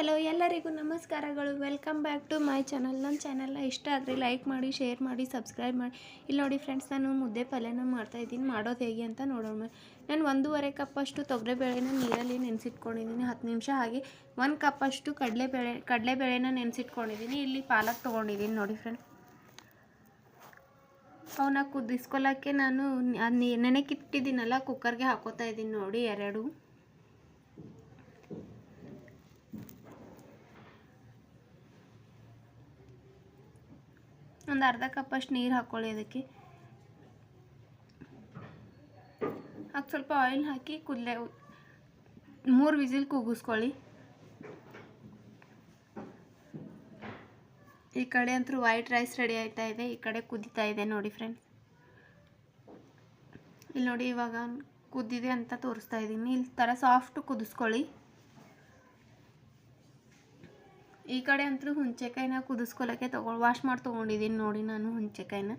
Hello ಎಲ್ಲರಿಗೂ ನಮಸ್ಕಾರಗಳು. Welcome back to my channel ನನ್ನ ಚಾನಲ್ನ ಇಷ್ಟ ಆದರೆ ಲೈಕ್ ಮಾಡಿ ಶೇರ್ ಮಾಡಿ ಸಬ್ಸ್ಕ್ರೈಬ್ ಮಾಡಿ. ಇಲ್ಲಿ ನೋಡಿ ಫ್ರೆಂಡ್ಸ್ ನಾನು ಮುದ್ದೆ ಪಲ್ಯನ ಮಾಡ್ತಾಯಿದ್ದೀನಿ ಮಾಡೋದು ಹೇಗೆ ಅಂತ ನೋಡೋಣ. ನಾನು ಒಂದೂವರೆ ಕಪ್ಪಷ್ಟು ತೊಗರೆಬೇಳೆನ ನೀರಲ್ಲಿ ನೆನೆಸಿಟ್ಕೊಂಡಿದ್ದೀನಿ. ಹತ್ತು ನಿಮಿಷ ಹಾಗೆ ಒಂದು ಕಪ್ಪಷ್ಟು ಕಡಲೆಬೇಳೆ, ಕಡಲೆಬೇಳೆನ ನೆನೆಸಿಟ್ಕೊಂಡಿದ್ದೀನಿ. ಇಲ್ಲಿ ಪಾಲಕ್ ತೊಗೊಂಡಿದ್ದೀನಿ ನೋಡಿ ಫ್ರೆಂಡ್ ಅವನ್ನ ಕುದಿಸ್ಕೊಳ್ಳೋಕ್ಕೆ ನಾನು ನೆನೆಕಿಟ್ಟಿದ್ದೀನಲ್ಲ ಕುಕ್ಕರ್ಗೆ ಹಾಕೋತಾ ಇದ್ದೀನಿ ನೋಡಿ ಎರಡು. ಒಂದು ಅರ್ಧ ಕಪ್ಪಷ್ಟು ನೀರು ಹಾಕ್ಕೊಳ್ಳಿ ಅದಕ್ಕೆ ಹಾಕಿ ಸ್ವಲ್ಪ ಆಯಿಲ್ ಹಾಕಿ ಕುದಲೆ ಮೂರು ವಿಸಿಲ್ ಕೂಗಿಸ್ಕೊಳ್ಳಿ ಈ ಕಡೆ ಅಂತೂ ವೈಟ್ ರೈಸ್ ರೆಡಿ ಆಯ್ತಾ ಇದೆ, ಈ ಕಡೆ ಕುದೀತಾ ಇದೆ ನೋಡಿ ಫ್ರೆಂಡ್ಸ್ ಇಲ್ಲಿ ನೋಡಿ ಇವಾಗ ಕುದ್ದಿದೆ ಅಂತ ತೋರಿಸ್ತಾ ಇದ್ದೀನಿ ಇಲ್ಲಿ ಥರ ಸಾಫ್ಟ್ ಕುದಿಸ್ಕೊಳ್ಳಿ. ಈ ಕಡೆ ಅಂತೂ ಹುಂಚೆಕಾಯಿನ ಕುದಿಸ್ಕೊಳಕ್ಕೆ ತೊಗೊಂಡು ವಾಶ್ ಮಾಡಿ ತೊಗೊಂಡಿದ್ದೀನಿ ನೋಡಿ ನಾನು ಹುಂಚೆಕಾಯಿನ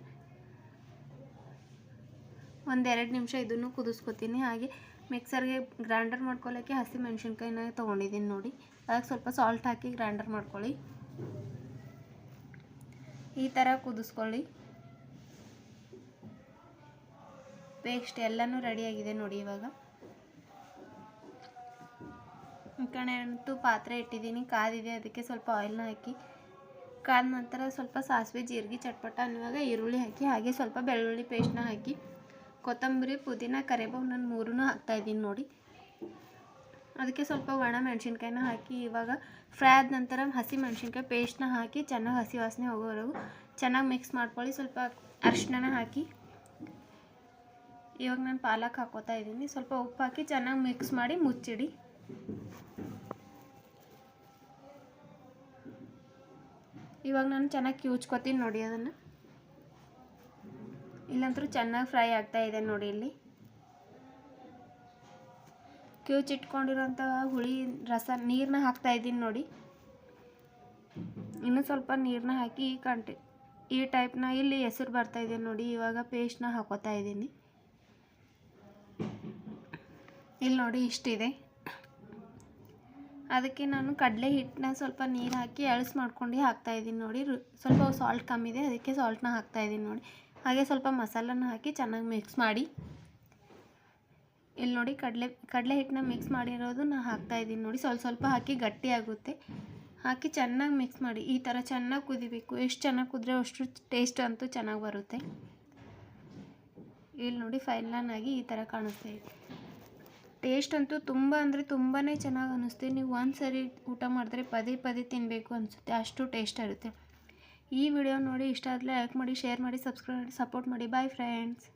ಒಂದೆರಡು ನಿಮಿಷ ಇದನ್ನು ಕುದಿಸ್ಕೊತೀನಿ. ಹಾಗೆ ಮಿಕ್ಸರ್ಗೆ ಗ್ರೈಂಡರ್ ಮಾಡ್ಕೊಳ್ಳೋಕ್ಕೆ ಹಸಿ ಮೆಣಸಿನ್ಕಾಯಿನ ತೊಗೊಂಡಿದ್ದೀನಿ ನೋಡಿ. ಅದಕ್ಕೆ ಸ್ವಲ್ಪ ಸಾಲ್ಟ್ ಹಾಕಿ ಗ್ರೈಂಡರ್ ಮಾಡ್ಕೊಳ್ಳಿ. ಈ ಥರ ಕುದಿಸ್ಕೊಳ್ಳಿ. ಪೇಸ್ಟ್ ಎಲ್ಲನೂ ರೆಡಿಯಾಗಿದೆ ನೋಡಿ ಇವಾಗ. ಕಡೆ ಅಂತೂ ಪಾತ್ರೆ ಇಟ್ಟಿದ್ದೀನಿ, ಕಾದಿದೆ, ಅದಕ್ಕೆ ಸ್ವಲ್ಪ ಆಯಿಲ್ನ ಹಾಕಿ, ಕಾದ ನಂತರ ಸ್ವಲ್ಪ ಸಾಸಿವೆ, ಜೀರಿಗೆ, ಚಟ್ಪಟ, ಅನ್ನುವಾಗ ಈರುಳ್ಳಿ ಹಾಕಿ, ಹಾಗೆ ಸ್ವಲ್ಪ ಬೆಳ್ಳುಳ್ಳಿ ಪೇಸ್ಟ್ನ ಹಾಕಿ, ಕೊತ್ತಂಬರಿ, ಪುದೀನ, ಕರಿಬೇವು ನಾನು ಮೂರೂ ಹಾಕ್ತಾಯಿದ್ದೀನಿ ನೋಡಿ. ಅದಕ್ಕೆ ಸ್ವಲ್ಪ ಒಣ ಮೆಣಸಿನ್ಕಾಯಿನ ಹಾಕಿ, ಇವಾಗ ಫ್ರೈ ಆದ ನಂತರ ಹಸಿ ಮೆಣಸಿನ್ಕಾಯಿ ಪೇಸ್ಟ್ನ ಹಾಕಿ, ಚೆನ್ನಾಗಿ ಹಸಿ ವಾಸನೆ ಹೋಗೋವರೆಗೂ ಚೆನ್ನಾಗಿ ಮಿಕ್ಸ್ ಮಾಡ್ಕೊಳ್ಳಿ. ಸ್ವಲ್ಪ ಅರಿಶಿನ ಹಾಕಿ, ಇವಾಗ ನಾನು ಪಾಲಕ್ ಹಾಕೋತಾ ಇದ್ದೀನಿ. ಸ್ವಲ್ಪ ಉಪ್ಪು ಹಾಕಿ ಚೆನ್ನಾಗಿ ಮಿಕ್ಸ್ ಮಾಡಿ ಮುಚ್ಚಿಡಿ. ಇವಾಗ ನಾನು ಚೆನ್ನಾಗಿ ಕ್ಯೂಚ್ಕೊತೀನಿ ನೋಡಿ ಅದನ್ನು. ಇಲ್ಲಂತೂ ಚೆನ್ನಾಗಿ ಫ್ರೈ ಆಗ್ತಾ ಇದೆ ನೋಡಿ ಇಲ್ಲಿ. ಕ್ಯೂಚಿಟ್ಕೊಂಡಿರೋಂಥ ಹುಳಿ ರಸ ನೀರನ್ನ ಹಾಕ್ತಾ ಇದ್ದೀನಿ ನೋಡಿ. ಇನ್ನೂ ಸ್ವಲ್ಪ ನೀರನ್ನ ಹಾಕಿ ಈ ಕಂಟಿ, ಈ ಟೈಪ್ನ ಇಲ್ಲಿ ಹೆಸರು ಬರ್ತಾ ಇದೆ ನೋಡಿ, ಇವಾಗ ಪೇಸ್ಟ್ನ ಹಾಕೋತಾ ಇದ್ದೀನಿ. ಇಲ್ಲಿ ನೋಡಿ ಇಷ್ಟಿದೆ. ಅದಕ್ಕೆ ನಾನು ಕಡಲೆ ಹಿಟ್ಟನ್ನ ಸ್ವಲ್ಪ ನೀರು ಹಾಕಿ ಎಳ್ಸ್ ಮಾಡ್ಕೊಂಡು ಹಾಕ್ತಾ ಇದ್ದೀನಿ ನೋಡಿ. ಸ್ವಲ್ಪ ಸಾಲ್ಟ್ ಕಮ್ಮಿ ಇದೆ, ಅದಕ್ಕೆ ಸಾಲ್ಟ್ನ ಹಾಕ್ತಾ ಇದ್ದೀನಿ ನೋಡಿ. ಹಾಗೆ ಸ್ವಲ್ಪ ಮಸಾಲನ ಹಾಕಿ ಚೆನ್ನಾಗಿ ಮಿಕ್ಸ್ ಮಾಡಿ. ಇಲ್ಲಿ ನೋಡಿ ಕಡಲೆ ಕಡಲೆ ಹಿಟ್ಟನ್ನ ಮಿಕ್ಸ್ ಮಾಡಿರೋದು ನಾನು ಹಾಕ್ತಾ ಇದ್ದೀನಿ ನೋಡಿ. ಸ್ವಲ್ಪ ಸ್ವಲ್ಪ ಹಾಕಿ ಗಟ್ಟಿ ಆಗುತ್ತೆ. ಹಾಕಿ ಚೆನ್ನಾಗಿ ಮಿಕ್ಸ್ ಮಾಡಿ. ಈ ಥರ ಚೆನ್ನಾಗಿ ಕುದಿಬೇಕು. ಎಷ್ಟು ಚೆನ್ನಾಗಿ ಕುದ್ರೆ ಅಷ್ಟು ಟೇಸ್ಟ್ ಅಂತೂ ಚೆನ್ನಾಗಿ ಬರುತ್ತೆ. ಇಲ್ಲಿ ನೋಡಿ ಫೈನಲಾಗಿ ಈ ಥರ ಕಾಣಿಸ್ತಾ ಇದೆ. ಟೇಸ್ಟ್ ಅಂತೂ ತುಂಬ ಅಂದರೆ ತುಂಬಾ ಚೆನ್ನಾಗಿ ಅನ್ನಿಸ್ತು. ನೀವು ಒಂದು ಸರಿ ಊಟ ಮಾಡಿದ್ರೆ ಪದೇ ಪದೇ ತಿನ್ನಬೇಕು ಅನಿಸುತ್ತೆ. ಅಷ್ಟು ಟೇಸ್ಟ್ ಇರುತ್ತೆ. ಈ ವಿಡಿಯೋ ನೋಡಿ ಇಷ್ಟ ಆದರೆ ಲೈಕ್ ಮಾಡಿ ಶೇರ್ ಮಾಡಿ ಸಬ್ಸ್ಕ್ರೈಬ್ ಮಾಡಿ ಸಪೋರ್ಟ್ ಮಾಡಿ. Bye friends